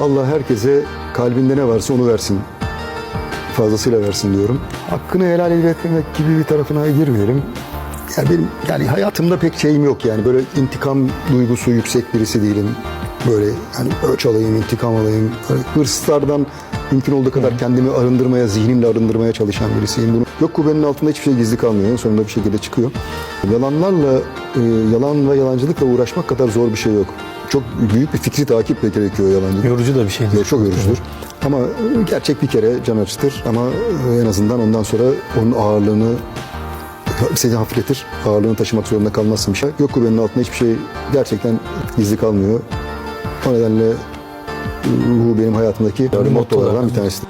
Allah herkese kalbinde ne varsa onu versin. Fazlasıyla versin diyorum. Hakkını helal etmemek gibi bir tarafına girmeyelim. Yani benim yani hayatımda pek şeyim yok yani böyle intikam duygusu yüksek birisi değilim. Böyle hani ölç alayım, intikam alayım. Böyle hırslardan mümkün olduğu kadar kendimi arındırmaya, zihnimle arındırmaya çalışan birisiyim. Bunu yok kubbenin altında hiçbir şey gizli kalmıyor. Sonunda bir şekilde çıkıyor. Yalanlarla, e, yalan ve yalancılıkla uğraşmak kadar zor bir şey yok. Çok büyük bir fikri takip de gerekiyor yalancılık. Yorucu da bir şey. Yok, çok yorucudur. Ama gerçek bir kere can acıtır ama en azından ondan sonra onun ağırlığını seni hafifletir. Ağırlığını taşımak zorunda kalmazsın bir şey. Yok kubbenin altında hiçbir şey gerçekten gizli kalmıyor. O nedenle bu benim hayatımdaki mottolardan bir tanesi.